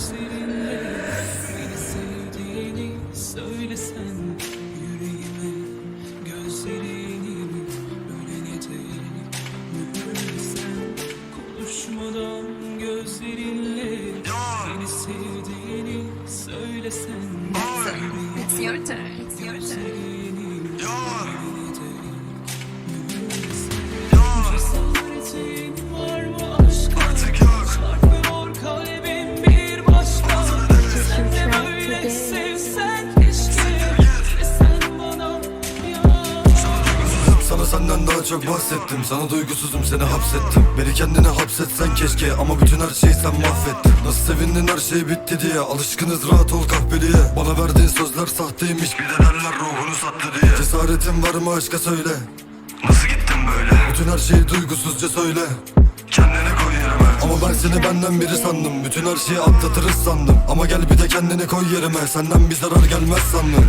gözlerinle Beni sevdiğini söylesen yüreğime Gözlerini ölene dek mühürlesen Konuşmadan gözlerinle Beni sevdiğini söylesen yüreğime It's your turn. Senden daha çok bahsettim. Sana duygusuzum seni hapsettim. Beni kendine hapsetsen keşke Ama bütün her şeyi sen mahvettin. Nasıl sevindin her şey bitti diye. Alışkınız rahat ol kahpeliye Bana verdiğin sözler sahteymiş Bir de derler ruhunu sattı diye. Cesaretin var mı aşka söyle. Nasıl gittin böyle? Bütün her şeyi duygusuzca söyle. Kendini koy yerime. Ama ben seni benden biri sandım. Bütün her şeyi atlatırız sandım. Ama gel bir de kendini koy yerime. Senden bir zarar gelmez sandım